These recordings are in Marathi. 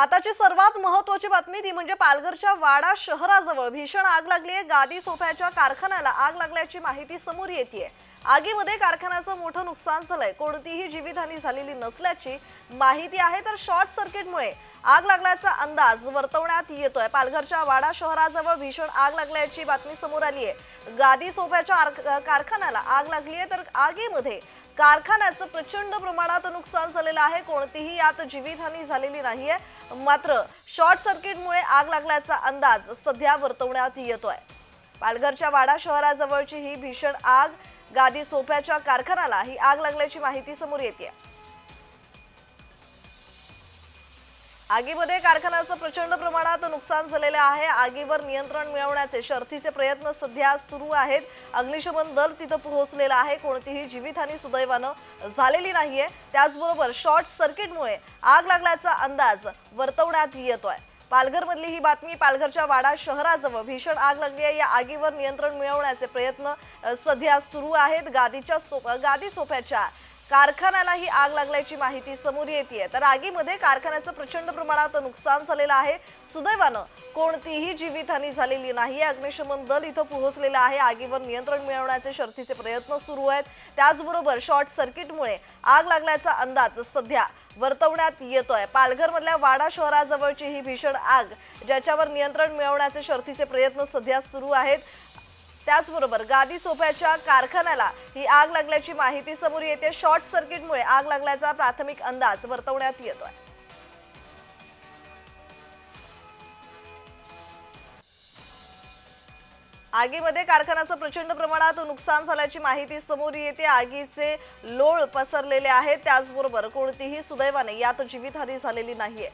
आताची सर्वात महत्वाची बातमी ती म्हणजे पालघरच्या वाडा शहराजवळ. भीषण आग लागली आहे. गादी सोफ्याच्या कारखान्याला आग लागल्याची माहिती समोर येते आगीमध्ये कारखान्याचं मोठं नुकसान झालंय. कोणतीही जीवितहानी झालेली नसल्याची माहिती आहे. तर शॉर्ट सर्किटमुळे आग लागल्याचा अंदाज वर्तवण्यात येतोय. पालघरच्या वाडा शहराजवळ भीषण आग लागल्याची बातमी समोर आली आहे गादी सोफ्याच्या कारखान्याला आग लागली आहे तर आगीमध्ये कारखान्याचं प्रचंड प्रमाणात नुकसान झालेलं आहे. कोणतीही यात जीवितहानी झालेली नाहीये. मात्र शॉर्ट सर्किटमुळे आग लागल्याचा अंदाज सध्या वर्तवण्यात येतोय. पालघरच्या वाडा शहराजवळची ही भीषण आग गादी सोफ्याच्या कारखान्याला ही आग लागल्याची माहिती समोर येते आगीमध्ये कारखान्याचं प्रचंड प्रमाणात नुकसान झालेलं आहे. आगीवर नियंत्रण मिळवण्याचे शर्थीचे प्रयत्न सध्या सुरू आहेत. अग्निशमन दल तिथं पोहोचलेलं आहे. कोणतीही जीवितहानी सुदैवानं झालेली नाहीये. त्याचबरोबर शॉर्ट सर्किटमुळे आग लागल्याचा अंदाज वर्तवण्यात येतोय. पालघरमधली ही बातमी पालघरच्या वाडा शहराजवळ भीषण आग लागली आहे. या आगीवर नियंत्रण मिळवण्याचे प्रयत्न सध्या सुरू आहेत. गादीच्या सो गादी सोफ्याच्या कारखान्याला ही आग लागल्याची माहिती समोर येते तर आगीमध्ये कारखान्याचं प्रचंड प्रमाणात नुकसान झालेलं आहे. सुदैवानं कोणतीही जीवितहानी झालेली नाही. अग्निशमन दल इथं पोहोचलेलं आहे. आगीवर नियंत्रण मिळवण्याचे शर्थीचे प्रयत्न सुरू आहेत. त्याचबरोबर शॉर्ट सर्किटमुळे आग लागल्याचा अंदाज सध्या वर्तवण्यात येतोय. पालघरमधल्या वाडा शहराजवळची ही भीषण आग ज्याच्यावर नियंत्रण मिळवण्याचे शर्थीचे प्रयत्न सध्या सुरू आहेत. त्याचबरोबर गादी सोफ्याच्या कारखान्याला ही आग लागल्याची माहिती समोर येते. शॉर्ट सर्किटमुळे आग लागल्याचा प्राथमिक अंदाज वर्तवण्यात येतोय. आगीमध्ये कारखान्याचं प्रचंड प्रमाणात नुकसान झाल्याची माहिती समोर येते. आगीचे लोळ पसरलेले आहेत. त्याचबरोबर कोणतीही सुदैवाने यात जीवितहानी झालेली नाहीये.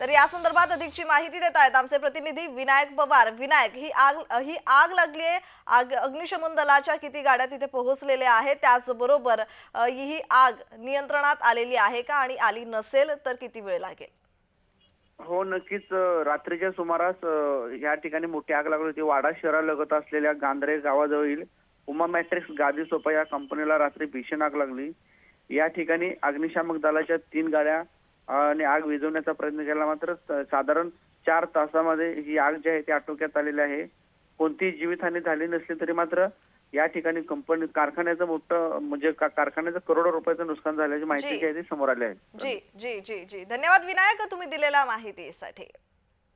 तर या संदर्भात अधिकची माहिती देत आहेत आमचे प्रतिनिधी विनायक पवार. विनायक ही आग ही आग लागली आहे. आग अग्निशमन दलाच्या किती गाड्या तिथे पोहोचलेल्या आहेत त्याचबरोबर ही आग नियंत्रणात आलेली आहे का आणि आली नसेल तर किती वेळ लागेल? हो नक्कीच रात्रीच्या सुमारास या ठिकाणी मोठी आग लागली होती. वाडा शहरालगत असलेल्या गांधरे गावाजवळील उमा मॅट्रिक्स गादी सोपा या कंपनीला रात्री भीषण आग लागली. या ठिकाणी अग्निशामक दलाच्या तीन गाड्या आणि आग विझवण्याचा प्रयत्न केला. मात्र साधारण चार तासामध्ये ही आग जी आहे ती आटोक्यात आलेली आहे. कोणतीही जीवितहानी झाली नसली तरी मात्र या ठिकाणी कंपनी कारखान्याचं मोठं म्हणजे कारखान्याचं करोडो रुपयाचं नुकसान झाल्याची माहिती जी. जी आहे ती समोर आली आहे. जी जी जी जी. धन्यवाद विनायक तुम्ही दिलेल्या माहितीसाठी.